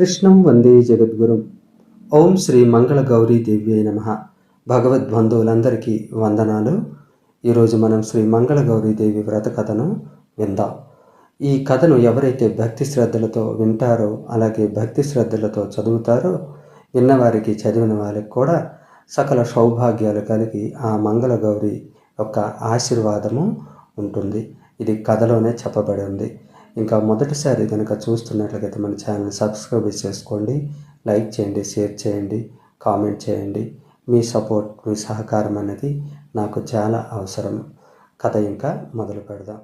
కృష్ణం వందే జగద్గురుం. ఓం శ్రీ మంగళ గౌరీ దేవ్యై నమ. భగవద్బంధువులందరికీ వందనాలు. ఈరోజు మనం శ్రీ మంగళ గౌరీ దేవి వ్రత కథను విందాం. ఈ కథను ఎవరైతే భక్తి శ్రద్ధలతో వింటారో అలాగే భక్తి శ్రద్ధలతో చదువుతారో విన్నవారికి చదివిన వారికి కూడా సకల సౌభాగ్యాలు కలిగి ఆ మంగళ గౌరి యొక్క ఆశీర్వాదము ఉంటుంది. ఇది కథలోనే చెప్పబడి ఉంది. ఇంకా మొదటిసారి కనుక చూస్తున్నట్లయితే మన ఛానల్ సబ్స్క్రైబ్ చేసుకోండి లైక్ చేయండి షేర్ చేయండి కామెంట్ చేయండి. మీ సపోర్ట్ మీ సహకారం అనేది నాకు చాలా అవసరం. కథ ఇంకా మొదలు పెడదాం.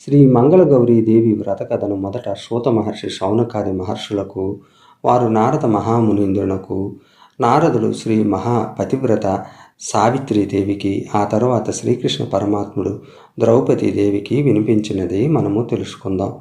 శ్రీ మంగళగౌరీ దేవి వ్రత కథను మొదట శ్రోత మహర్షి శౌనకాది మహర్షులకు వారు నారద మహామునీంద్రునకు నారదుడు శ్రీ మహాపతివ్రత సావిత్రీదేవికి ఆ తర్వాత శ్రీకృష్ణ పరమాత్ముడు ద్రౌపది దేవికి వినిపించినది మనము తెలుసుకుందాం.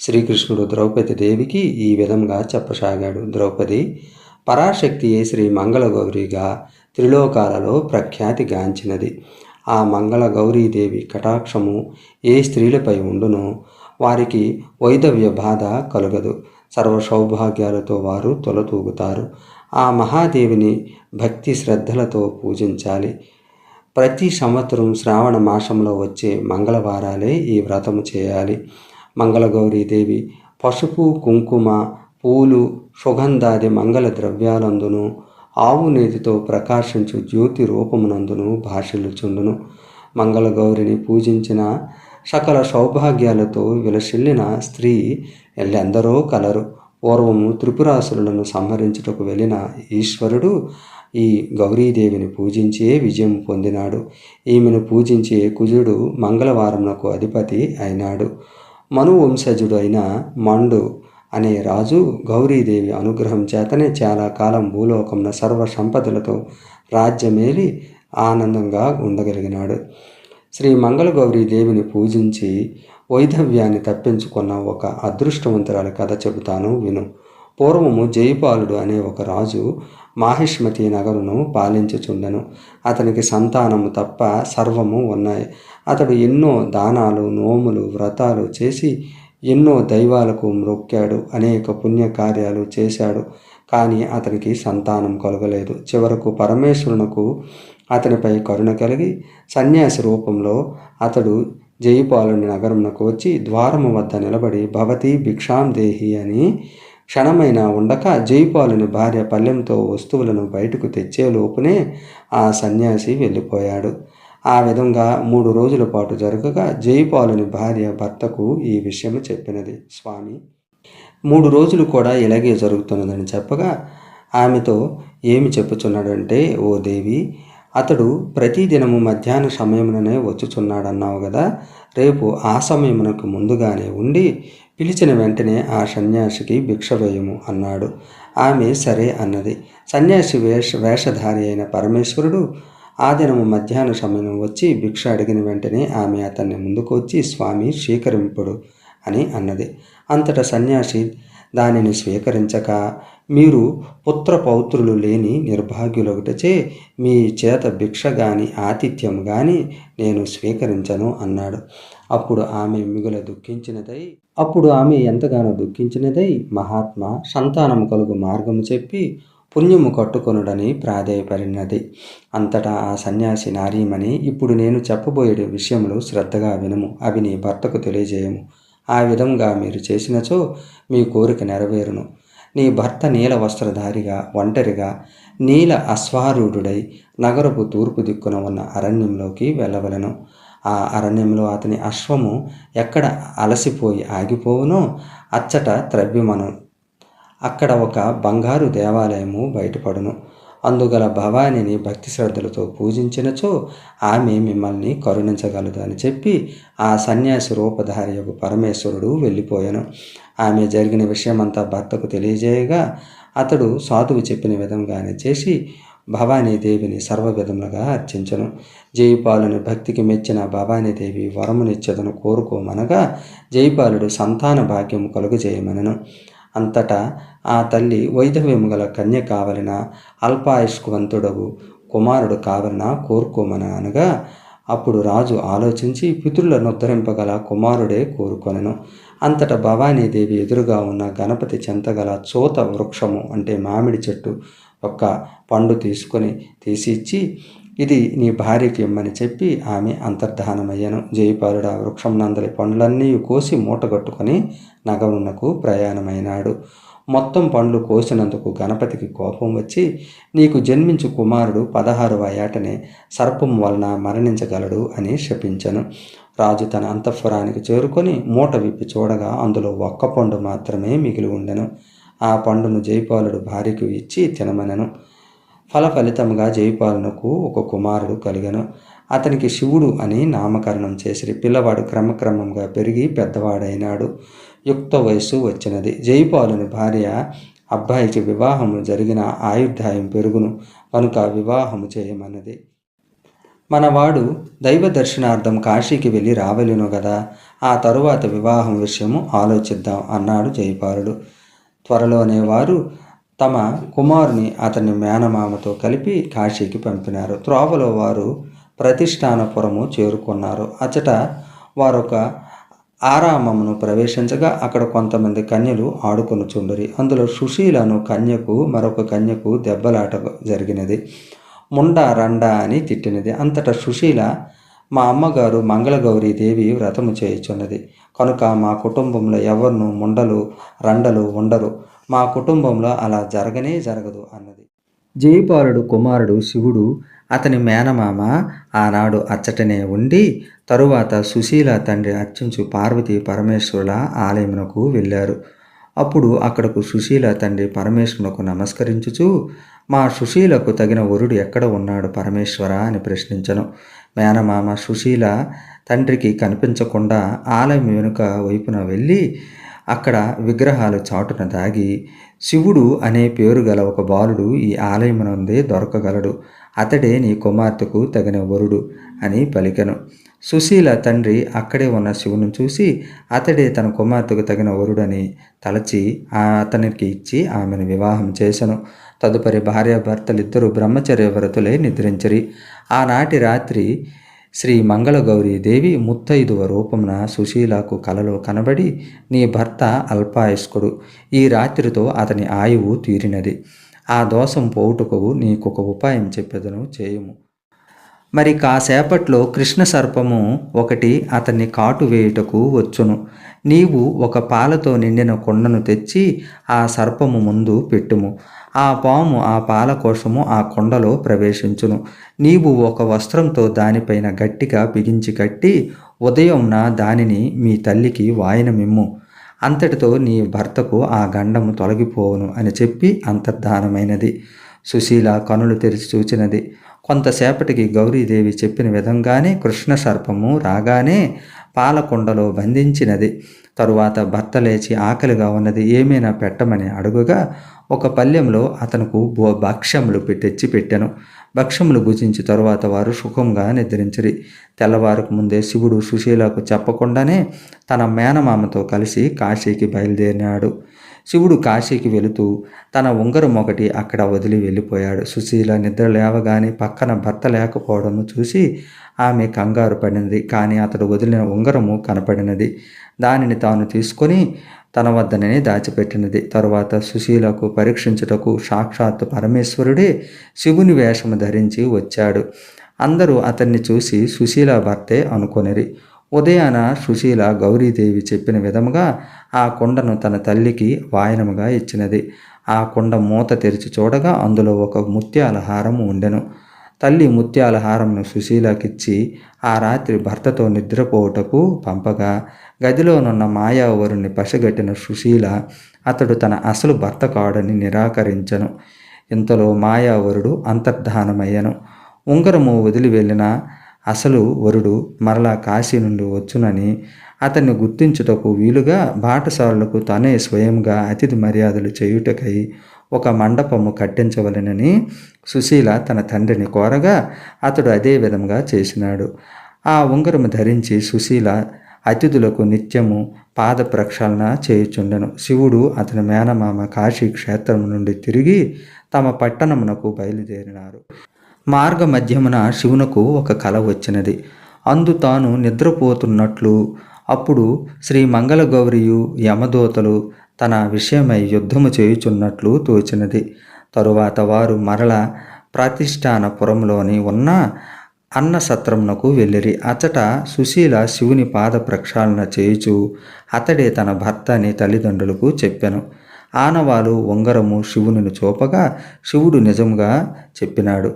శ్రీకృష్ణుడు ద్రౌపది దేవికి ఈ విధంగా చెప్పసాగాడు. ద్రౌపది పరాశక్తియే శ్రీ మంగళగౌరిగా త్రిలోకాలలో ప్రఖ్యాతిగాంచినది ఆ మంగళగౌరీదేవి కటాక్షము ఏ స్త్రీలపై ఉండునో వారికి వైదవ్య బాధ కలుగదు. సర్వ సౌభాగ్యాలతో వారు తొలతూగుతారు. ఆ మహాదేవిని భక్తి శ్రద్ధలతో పూజించాలి. ప్రతి సంవత్సరం శ్రావణ మాసంలో వచ్చే మంగళవారాలే ఈ వ్రతము చేయాలి. మంగళగౌరీదేవి పసుపు కుంకుమ పూలు సుగంధాది మంగళ ద్రవ్యాలందును ఆవు నేతితో ప్రకాశించు జ్యోతి రూపమునందును భాషిల్లుచుండును. మంగళగౌరిని పూజించిన సకల సౌభాగ్యాలతో విలసిల్లిన స్త్రీ ఎల్లెందరో కలరు. పూర్వము త్రిపురాసురులను సంహరించుటకు వెళ్ళిన ఈశ్వరుడు ఈ గౌరీదేవిని పూజించే విజయం పొందినాడు. ఈమెను పూజించే కుజుడు మంగళవారంకు అధిపతి అయినాడు. మనువంశజుడు అయిన మండు అనే రాజు గౌరీదేవి అనుగ్రహం చేతనే చాలా కాలం భూలోకమున సర్వ సంపదలతో రాజ్యమేలి ఆనందంగా ఉండగలిగినాడు. శ్రీ మంగళగౌరీ దేవిని పూజించి వైధవ్యాన్ని తప్పించుకున్న ఒక అదృష్టవంతురాలి కథ చెబుతాను విను. పూర్వము జయపాలుడు అనే ఒక రాజు మాహిష్మతి నగరును పాలించుచుండెను. అతనికి సంతానము తప్ప సర్వము ఉన్నాయి. అతడు ఎన్నో దానాలు నోములు వ్రతాలు చేసి ఎన్నో దైవాలకు మ్రొక్కాడు అనేక పుణ్యకార్యాలు చేశాడు. కానీ అతనికి సంతానం కలగలేదు. చివరకు పరమేశ్వరునకు అతనిపై కరుణ కలిగి సన్యాసి రూపంలో అతడు జయపాలుని నగరంకు వచ్చి ద్వారము వద్ద నిలబడి భవతి భిక్షాం దేహి అని క్షణమైన ఉండక జైపాలుని భార్య పల్లెంతో వస్తువులను బయటకు తెచ్చే లోపునే ఆ సన్యాసి వెళ్ళిపోయాడు. ఆ విధంగా మూడు రోజుల పాటు జరగగా జైపాలుని భార్య భర్తకు ఈ విషయం చెప్పినది. స్వామి మూడు రోజులు కూడా ఇలాగే జరుగుతున్నదని చెప్పగా ఆమెతో ఏమి చెప్పుచున్నాడంటే ఓ దేవి అతడు ప్రతిదినము మధ్యాహ్న సమయముననే వచ్చుచున్నాడన్నావు కదా రేపు ఆ సమయమునకు ముందుగానే ఉండి పిలిచిన వెంటనే ఆ సన్యాసికి భిక్ష వేయము అన్నాడు. ఆమె సరే అన్నది. సన్యాసి వేష వేషధారి అయిన పరమేశ్వరుడు ఆ దినము మధ్యాహ్న సమయం వచ్చి భిక్ష అడిగిన వెంటనే ఆమె అతన్ని ముందుకు వచ్చి స్వామి స్వీకరింపుడు అని అన్నది. అంతటా సన్యాసి దానిని స్వీకరించక మీరు పుత్ర పౌత్రులు లేని నిర్భాగ్యులొకటచే మీ చేత భిక్ష గాని ఆతిథ్యం గాని నేను స్వీకరించను అన్నాడు. అప్పుడు ఆమె మిగుల దుఃఖించినదై అప్పుడు ఆమె ఎంతగానో దుఃఖించినదై మహాత్మా సంతానము కలుగు మార్గము చెప్పి పుణ్యము కట్టుకొనుడని ప్రాధేయపడినది. అంతటా ఆ సన్యాసి నారీమణి ఇప్పుడు నేను చెప్పబోయే విషయములు శ్రద్ధగా వినము అవి నీ భర్తకు తెలియజేయము. ఆ విధంగా మీరు చేసినచో మీ కోరిక నెరవేరును. నీ భర్త నీల వస్త్రధారిగా ఒంటరిగా నీల అశ్వారూఢుడై నగరపు తూర్పు దిక్కున ఉన్న అరణ్యంలోకి వెళ్ళవలను. ఆ అరణ్యంలో అతని అశ్వము ఎక్కడ అలసిపోయి ఆగిపోవునో అచ్చట త్రవ్యమను. అక్కడ ఒక బంగారు దేవాలయము బయటపడును. అందుగల భవానిని భక్తి శ్రద్ధలతో పూజించినచో ఆమె మిమ్మల్ని కరుణించగలదు అని చెప్పి ఆ సన్యాసి రూపధారి యొక్క పరమేశ్వరుడు వెళ్ళిపోయాను. ఆమె జరిగిన విషయమంతా భర్తకు తెలియజేయగా అతడు సాధువు చెప్పిన విధంగానే చేసి భవానీదేవిని సర్వ విధములుగా అర్చించను. జయపాలుని భక్తికి మెచ్చిన భవానీదేవి వరమునిచ్చదను కోరుకోమనగా జయపాలుడు సంతాన భాగ్యము కలుగజేయమనను. అంతటా ఆ తల్లి వైధవ్యము గల కన్య కావలన? అల్పాయుష్కవంతుడవు. కుమారుడు కావలన? కోరుకోమన అనగా అప్పుడు రాజు ఆలోచించి పితృలను ఉద్ధరింపగల కుమారుడే కోరుకొనెను. అంతట భవానీదేవి ఎదురుగా ఉన్న గణపతి చెంతగల చోత వృక్షము అంటే మామిడి చెట్టు యొక్క పండు తీసుకొని తీసి ఇచ్చి ఇది నీ భార్యకి ఇమ్మని చెప్పి ఆమె అంతర్ధానమయ్యను. జయపాలుడు ఆ వృక్షం నందలి పండ్లన్నీ కోసి మూటగట్టుకొని నగమునకు ప్రయాణమైనాడు. మొత్తం పండ్లు కోసినందుకు గణపతికి కోపం వచ్చి నీకు జన్మించు కుమారుడు పదహారవ ఏటనే సర్పం వలన మరణించగలడు అని శపించను. రాజు తన అంతఃపురానికి చేరుకొని మూట విప్పి చూడగా అందులో ఒక్క పండు మాత్రమే మిగిలి ఉండెను. ఆ పండును జైపాలుడు భార్యకు ఇచ్చి తినమనెను. ఫలఫలితముగా ఫలితముగా ఒక కుమారుడు కలిగను. అతనికి శివుడు అని నామకరణం చేసిరి. పిల్లవాడు క్రమక్రమంగా పెరిగి పెద్దవాడైనాడు. యుక్త వయస్సు వచ్చినది. జైపాలుని భార్య అబ్బాయికి వివాహము జరిగిన ఆయుర్దాయం పెరుగును. కనుక వివాహము చేయమన్నది. మనవాడు దైవ దర్శనార్థం కాశీకి వెళ్ళి రావలేను కదా ఆ తరువాత వివాహం విషయము ఆలోచిద్దాం అన్నాడు జైపాలుడు. త్వరలోనే వారు తమ కుమారుని అతని మేనమామతో కలిపి కాశీకి పంపినారు. త్రోవలో వారు ప్రతిష్టానపురము చేరుకున్నారు. అచట వారొక ఆరామమును ప్రవేశించగా అక్కడ కొంతమంది కన్యలు ఆడుకొనుచుండరి. అందులో సుశీలను కన్యకు మరొక కన్యకు దెబ్బలాట జరిగినది. ముండ రండ అని తిట్టినది. అంతటా సుశీల మా అమ్మగారు మంగళగౌరీ దేవి వ్రతము చేయుచున్నది. కనుక మా కుటుంబంలో ఎవరినూ ముండలు రండలు ఉండరు. మా కుటుంబంలో అలా జరగనే జరగదు అన్నది. జయపాలుడు కుమారుడు శివుడు అతని మేనమామ ఆనాడు అచ్చటనే ఉండి తరువాత సుశీల తండ్రి అర్చించు పార్వతి పరమేశ్వరుల ఆలయమునకు వెళ్ళారు. అప్పుడు అక్కడకు సుశీల తండ్రి పరమేశ్వరునకు నమస్కరించుచు మా సుశీలకు తగిన వరుడు ఎక్కడ ఉన్నాడు పరమేశ్వర? అని ప్రశ్నించను. మేనమామ సుశీల తండ్రికి కనిపించకుండా ఆలయం వెనుక వైపున వెళ్ళి అక్కడ విగ్రహాలు చాటున దాగి శివుడు అనే పేరు గల ఒక బాలుడు ఈ ఆలయమునందే దొరకగలడు. అతడే నీ కుమార్తెకు తగిన వరుడు అని పలికెను. సుశీల తండ్రి అక్కడే ఉన్న శివుని చూసి అతడే తన కుమార్తెకు తగిన వరుడని తలచి ఆ అతనికి ఇచ్చి ఆమెను వివాహం చేశను తదుపరి భార్యాభర్తలిద్దరూ బ్రహ్మచర్య వ్రతులే నిద్రించరి. ఆనాటి రాత్రి శ్రీ మంగళగౌరీదేవి ముత్తైదువ రూపమున సుశీలకు కలలో కనబడి నీ భర్త అల్పాయుష్కుడు. ఈ రాత్రితో అతని ఆయువు తీరినది. ఆ దోషం పోవుటకు నీకొక ఉపాయం చెప్పెదను చేయుము. మరి కాసేపట్లో కృష్ణ సర్పము ఒకటి అతన్ని కాటు వేయుటకు వచ్చును. నీవు ఒక పాలతో నిండిన కొండను తెచ్చి ఆ సర్పము ముందు పెట్టుము. ఆ పాము ఆ పాల కోసము ఆ కొండలో ప్రవేశించును. నీవు ఒక వస్త్రంతో దానిపైన గట్టిగా బిగించి కట్టి ఉదయంన దానిని మీ తల్లికి వాయనమిమ్ము. అంతటితో నీ భర్తకు ఆ గండము తొలగిపోవును అని చెప్పి అంతర్ధానమైనది. సుశీల కనులు తెరిచి చూచినది. కొంతసేపటికి గౌరీదేవి చెప్పిన విధంగానే కృష్ణ సర్పము రాగానే పాలకొండలో బంధించినది. తరువాత భర్త లేచి ఆకలిగా ఉన్నది. ఏమైనా పెట్టమని అడుగుగా ఒక పల్లెంలో అతనుకు భో భక్ష్యములు తెచ్చి పెట్టాను. భక్ష్యములు భుజించి తరువాత వారు సుఖంగా నిద్రించిరి. తెల్లవారుకు ముందే శివుడు సుశీలకు చెప్పకుండానే తన మేనమామతో కలిసి కాశీకి బయలుదేరినాడు. శివుడు కాశీకి వెళుతూ తన ఉంగరం ఒకటి అక్కడ వదిలి వెళ్ళిపోయాడు. సుశీల నిద్ర లేవగానే పక్కన భర్త లేకపోవడము చూసి ఆమె కంగారు పడినది కానీ అతడు వదిలిన ఉంగరము కనపడినది. దానిని తాను తీసుకొని తన వద్దననే దాచిపెట్టినది. తరువాత సుశీలకు పరీక్షించుటకు సాక్షాత్తు పరమేశ్వరుడే శివుని వేషము ధరించి వచ్చాడు. అందరూ అతన్ని చూసి సుశీల భర్తే అనుకొనిరి. ఉదయాన సుశీల గౌరీదేవి చెప్పిన విధముగా ఆ కుండను తన తల్లికి వాయనముగా ఇచ్చినది. ఆ కుండ మూత తెరిచి చూడగా అందులో ఒక ముత్యాల హారము ఉండెను. తల్లి ముత్యాల హారంను సుశీలకిచ్చి ఆ రాత్రి భర్తతో నిద్రపోవుటకు పంపగా గదిలోనున్న మాయావరుణ్ణి పసిగట్టిన సుశీల అతడు తన అసలు భర్త కాడని నిరాకరించను. ఇంతలో మాయావరుడు అంతర్ధానమయ్యను. ఉంగరము వదిలి వెళ్ళిన అసలు వరుడు మరలా కాశీ నుండి వచ్చునని అతన్ని గుర్తించుటకు వీలుగా బాటసారులకు తనే స్వయంగా అతిథి మర్యాదలు చేయుటకై ఒక మండపము కట్టించవలెనని సుశీల తన తండ్రిని కోరగా అతడు అదే విధంగా చేసినాడు. ఆ ఉంగరము ధరించి సుశీల అతిథులకు నిత్యము పాద ప్రక్షాళన చేయుచుండెను. శివుడు అతని మేనమామ కాశీ క్షేత్రం నుండి తిరిగి తమ పట్టణమునకు బయలుదేరినారు. మార్గ మధ్యమున శివునకు ఒక కల వచ్చినది. అందు తాను నిద్రపోతున్నట్లు అప్పుడు శ్రీ మంగళగౌరియు యమదూతలు తన విషయమై యుద్ధము చేయుచున్నట్లు తోచినది. తరువాత వారు మరల ప్రతిష్టానపురంలోని ఉన్న అన్న సత్రమునకు వెళ్ళిరి. అచట సుశీల శివుని పాద ప్రక్షాళన చేయుచు అతడే తన భర్త అని తల్లిదండ్రులకు చెప్పాను. ఆనవాలు ఉంగరము శివుని చూపగా శివుడు నిజముగా చెప్పినాడు.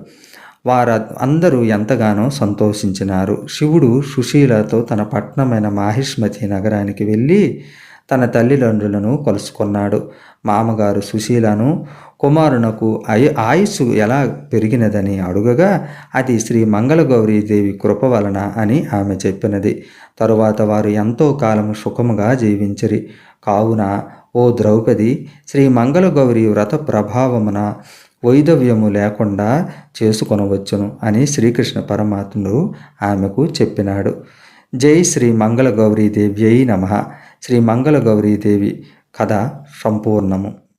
వారు అందరూ ఎంతగానో సంతోషించినారు. శివుడు సుశీలతో తన పట్నమైన మాహిష్మతి నగరానికి వెళ్ళి తన తల్లిదండ్రులను కలుసుకున్నాడు. మామగారు సుశీలను కుమారునకు అయ ఆయుస్సు ఎలా పెరిగినదని అడుగగా అది శ్రీ మంగళగౌరీదేవి కృప వలన అని ఆమె చెప్పినది. తరువాత వారు ఎంతో కాలము సుఖముగా జీవించిరి. కావున ఓ ద్రౌపది శ్రీ మంగళగౌరి వ్రత ప్రభావమున వైదవ్యము లేకుండా చేసుకొనవచ్చును అని శ్రీకృష్ణ పరమాత్ముడు ఆమెకు చెప్పినాడు. జై శ్రీ మంగళ గౌరీదేవ్యై నమ. శ్రీ మంగళగౌరీదేవి కథ సంపూర్ణము.